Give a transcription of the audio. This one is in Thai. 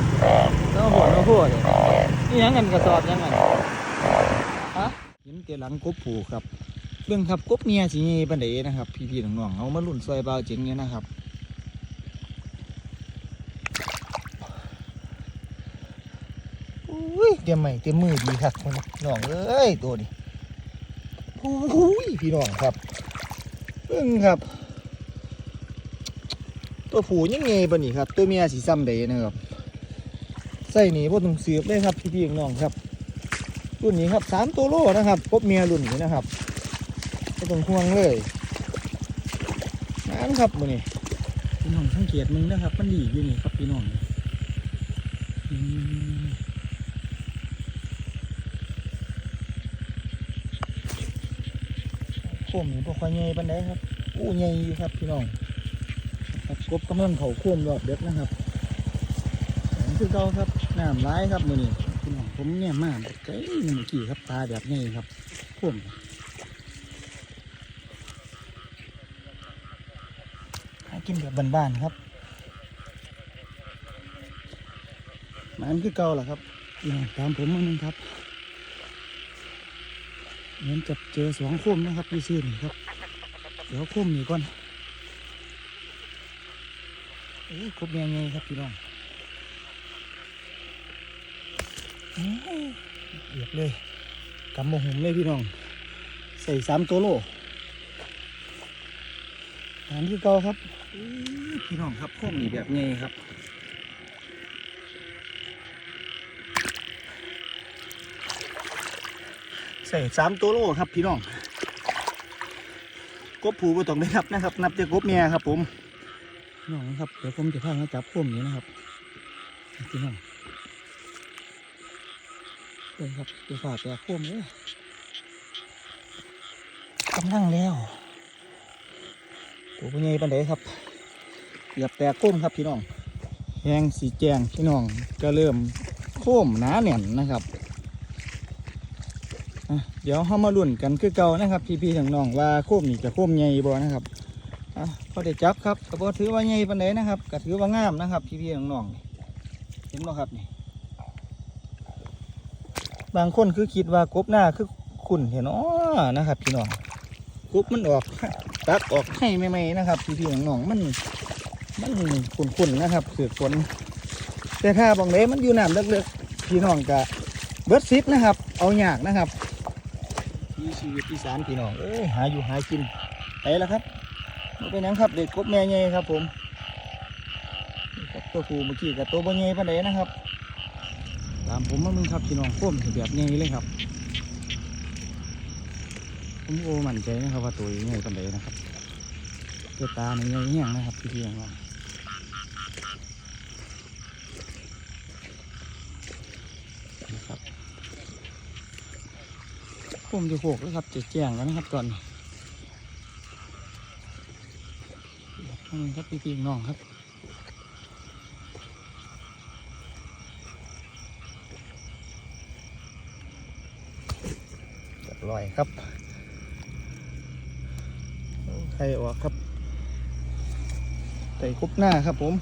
ดต้องหัวมาพูดเลยนี่ยังเงินกระสอบยังไงฮะเห็นเกหลังกบผูครับเรื่องครับกบเมียสีบันไดนะครับ พี่ๆน้องๆเอามาลุ่นซอยเบาเจ๋งเนี่ยนะครับอุ้ยเตรียมใหม่เตรียมมือดีครับนน้องเอ้ยตัวนี้อุ้ยพี่น้องครับเบิ่งครับ ตัวผูยังไงบะนี่ครับ ตัวเมียสีซ้ำเดนะครับ ใส่หนีพวกต้องเสียบเลยครับพี่พี่น้องครับ รุ่นนี้ครับสามตัวโลนะครับพบเมียรุ่นนี้นะครับไม่ต้องห่วงเลยน้ำครับมือนี่พี่น้องสังเกตมึงนะครับ มันดีอยู่นี่ครับพี่น้องโค้มนี่พวกควายใหญ่ปันไดครับอู้ใหญ่อยู่ครับพี่น้องครับกบกำลังเขาโค้มรอบเด็กนะครับคือเก่าครับ น้ำร้ายครับมือนี้พี่น้องผมเนี่ยมากเก้ยหนึ่งกี่ครับปลาแบบนี้ครับโค้มหากินแบบบ้านๆครับมันคือเก่าแหละครับพี่น้องตามผมมาหนึ่งครับเหมือนจะเจอสองโค้มนะครับพี่ซื่อนี่ครับ เดี๋ยวโค้มนี่ก่อนโอ้ยครบแมงไงครับพี่น้องอื้อ เรียบเลยกำมะหุมเลยพี่น้อง ใส่สามตัวโลอันที่เก่าครับพี่น้องครับพวกนี้แบบไงครับใส่สามตัวโลครับพี่น้องกบผูก็ต้องได้นับนะครับ นับจากกบเมียครับผมน้องครับเดี๋ยวผมจะพามาจับพุ่มนี้นะครับพี่น้อง เดินครับเดี๋ยวฝาแตกพ่วมเลยกำลังแล้วตัวเป็นไงปันไดครับเหยียบแตกโค้มครับพี่น้องแหงสีแจงพี่น้องจะเริ่มโค้มหนาแน่นนะครับเดี๋ยวเข้ามาลุ่นกันคือเก่านะครับพี่ๆน้องว่าโค้มนี่จะโค้มใหญ่บ่นะครับอะพอได้จับครับก็บ่ถือว่าใหญ่ปานใดนะครับก็ถือว่างามนะครับ พี่พี่ๆน้องเห็นบ่ครับนี่ บางคนคือคิดว่ากบหน้าคือขุ่นเห็นอ๋อนะครับ พี่น้องกบมันออกตักออกให้ใหม่ๆนะครับ พี่พี่ๆน้องมัน มันขุ่นๆนะครับเสือฝนแต่ถ้าบางเดมันอยู่น้ำลึกๆพี่น้องก็เบิร์ดซิปนะครับ เอายากนะครับที่ชีวิตอีสานพี่น้องเอ้ยหาอยู่หากินไปแล้วครับนี่เป็นหยังครับเด็กกบแม่ใหญ่ครับผมนี่ครับตัวผูเมื่อกี้กับตัวบ่ใหญ่ปานใดนะครับ ตามผมมามึงครับพี่น้องพ่วมแบบใหญ่เลยครับ ผมโอมั่นใจนะครับว่าตัวใหญ่ปานใดนะครับเตตาในใหญ่แห้งนะครับพี่พี่น้องนะครับผมจะโขกแล้วครับจะแจ้งแล้วนะครับตอนนี่ครับพี่พี่น้องครับ จับลอยครับโอ้ไข่ออกครับใส่คุบหน้าครับผม